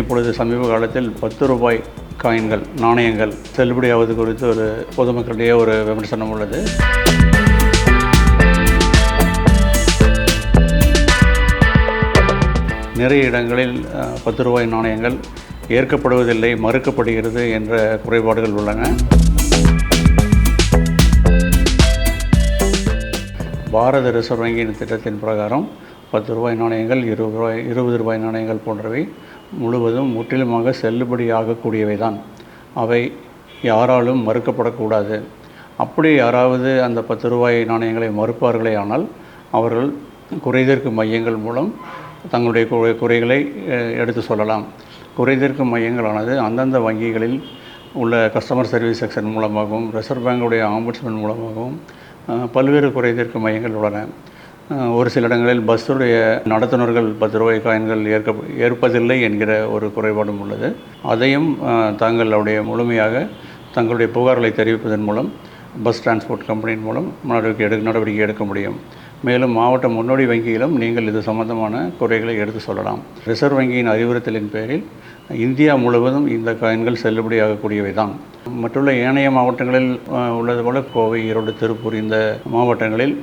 இப்பொழுது சமீப காலத்தில் பத்து ரூபாய் காயின்கள் நாணயங்கள் செல்லுபடியாவது குறித்து ஒரு பொதுமக்களிடையே ஒரு விமர்சனம் உள்ளது. நிறைய இடங்களில் பத்து ரூபாய் நாணயங்கள் ஏற்கப்படுவதில்லை மறுக்கப்படுகிறது என்ற குறைபாடுகள் உள்ளன. பாரத ரிசர்வ் வங்கியின் திட்டத்தின் பிரகாரம் பத்து ரூபாய் நாணயங்கள் இருபது ரூபாய் இருபது ரூபாய் நாணயங்கள் போன்றவை முழுவதும் முற்றிலுமாக செல்லுபடியாகக்கூடியவை தான் அவை யாராலும் மறுக்கப்படக்கூடாது. அப்படி யாராவது அந்த பத்து ரூபாய் நாணயங்களை மறுப்பார்களே ஆனால் அவர்கள் குறைதீர்க்கும் மையங்கள் மூலம் தங்களுடைய குறை குறைகளை எடுத்து சொல்லலாம். குறைதீர்க்கும் மையங்களானது அந்தந்த வங்கிகளில் உள்ள கஸ்டமர் சர்வீஸ் செக்ஷன் மூலமாகவும் ரிசர்வ் பேங்குடைய ஆம்புட்ஸ்மெண்ட் மூலமாகவும் பல்வேறு குறைதீர்க்கும் மையங்கள் உள்ளன. ஒரு சில இடங்களில் பஸ்ஸுடைய நடத்துனர்கள் பத்து ரூபாய் காயின்கள் ஏற்க ஏற்பதில்லை என்கிற ஒரு குறைபாடும் உள்ளது. அதையும் தாங்கள் அவருடைய முழுமையாக தங்களுடைய புகார்களை தெரிவிப்பதன் மூலம் பஸ் டிரான்ஸ்போர்ட் கம்பெனியின் மூலம் நடவடிக்கை எடு நடவடிக்கை எடுக்க முடியும். மேலும் மாவட்ட முன்னோடி வங்கியிலும் நீங்கள் இது சம்பந்தமான குறைகளை எடுத்து சொல்லலாம். ரிசர்வ் வங்கியின் அறிவுறுத்தலின் பேரில் இந்தியா முழுவதும் இந்த காயின்கள் செல்லுபடியாகக்கூடியவை தான் மற்றுள்ள ஏனைய மாவட்டங்களில் உள்ளது போல கோவை ஈரோடு திருப்பூர் இந்த மாவட்டங்களில்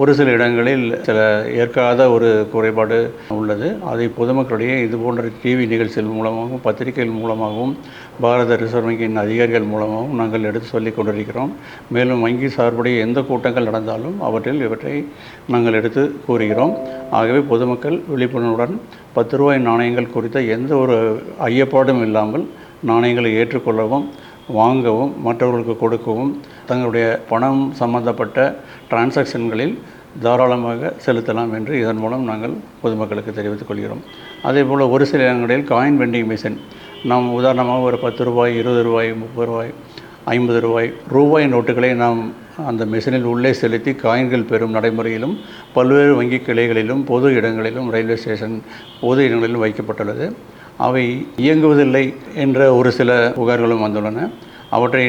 ஒரு சில இடங்களில் சில ஏற்காத ஒரு குறைபாடு உள்ளது. அதை பொதுமக்களிடையே இது போன்ற டிவி நிகழ்ச்சிகள் மூலமாகவும் பத்திரிகைகள் மூலமாகவும் பாரத ரிசர்வ் வங்கியின் அதிகாரிகள் மூலமாகவும் நாங்கள் எடுத்து சொல்லிக் கொண்டிருக்கிறோம். மேலும் வங்கி சார்புடைய எந்த கூட்டங்கள் நடந்தாலும் அவற்றில் இவற்றை நாங்கள் எடுத்து கூறுகிறோம். ஆகவே பொதுமக்கள் விழிப்புணர்வுடன் பத்து ரூபாய் நாணயங்கள் குறித்த எந்த ஒரு ஐயப்பாடும் இல்லாமல் நாணயங்களை ஏற்றுக்கொள்ளவும் வாங்கவும் மற்றவர்களுக்கு கொடுக்கவும் தங்களுடைய பணம் சம்பந்தப்பட்ட டிரான்சாக்ஷன்களில் தாராளமாக செலுத்தலாம் என்று இதன் மூலம் நாங்கள் பொதுமக்களுக்கு தெரிவித்துக் கொள்கிறோம். அதே போல் ஒரு சில இடங்களில் காயின் வெண்டிங் மிஷின் நாம் உதாரணமாக ஒரு பத்து ரூபாய் இருபது ரூபாய் முப்பது ரூபாய் ஐம்பது ரூபாய் ரூபாய் நோட்டுகளை நாம் அந்த மிஷினில் உள்ளே செலுத்தி காயின்கள் பெறும் நடைமுறையிலும் பல்வேறு வங்கி கிளைகளிலும் பொது இடங்களிலும் ரயில்வே ஸ்டேஷன் பொது இடங்களிலும் வைக்கப்பட்டுள்ளது. அவை இயங்குவதில்லை என்ற ஒரு சில புகார்களும் வந்துள்ளன. அவற்றை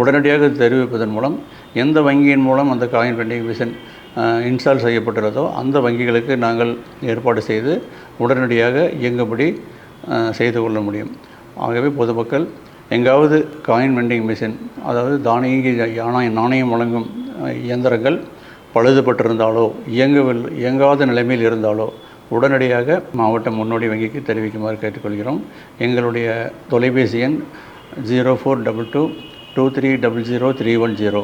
உடனடியாக தெரிவிப்பதன் மூலம் எந்த வங்கியின் மூலம் அந்த காயின் வெண்டிங் மிஷின் இன்ஸ்டால் செய்யப்பட்டுள்ளதோ அந்த வங்கிகளுக்கு நாங்கள் ஏற்பாடு செய்து உடனடியாக இயங்கும்படி செய்து கொள்ள முடியும். ஆகவே பொதுமக்கள் எங்காவது காயின் வெண்டிங் மிஷின் அதாவது தானியங்கி யானாய் நாணயம் வழங்கும் இயந்திரங்கள் பழுதுபட்டிருந்தாலோ இயங்கவில்லை இயங்காத நிலைமையில் இருந்தாலோ உடனடியாக மாவட்ட முன்னோடி வங்கிக்கு தெரிவிக்குமாறு கேட்டுக்கொள்கிறோம். எங்களுடைய தொலைபேசி எண் zero four double two two three double zero three one zero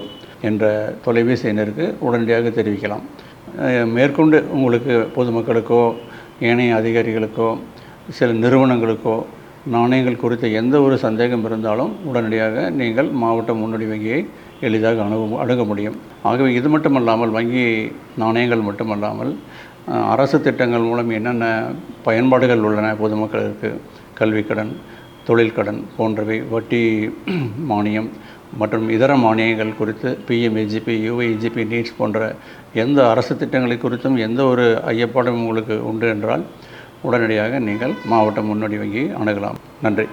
என்ற தொலைபேசி எண்ணிற்கு உடனடியாக தெரிவிக்கலாம். மேற்கொண்டு உங்களுக்கு பொதுமக்களுக்கோ ஏனைய அதிகாரிகளுக்கோ சில நிறுவனங்களுக்கோ நாணயங்கள் குறித்த எந்த ஒரு சந்தேகம் இருந்தாலும் உடனடியாக நீங்கள் மாவட்ட முன்னோடி வங்கியை எளிதாக அணுக அணுக முடியும். ஆகவே இது மட்டுமல்லாமல் வங்கி நாணயங்கள் மட்டுமல்லாமல் அரசு திட்டங்கள் மூலம் என்னென்ன பயன்பாடுகள் உள்ளன பொதுமக்களுக்கு? கல்விக்கடன் தொழில் கடன் போன்றவை வட்டி மானியம் மற்றும் இதர மானியங்கள் குறித்து பிஎம்ஏஜிபி யூஏஜிபி நீட்ஸ் போன்ற எந்த அரசு திட்டங்களை குறித்தும் எந்த ஒரு ஐயப்பாடும் உங்களுக்கு உண்டு என்றால் உடனடியாக நீங்கள் மாவட்ட முன்னோடி வங்கியை அணுகலாம். நன்றி.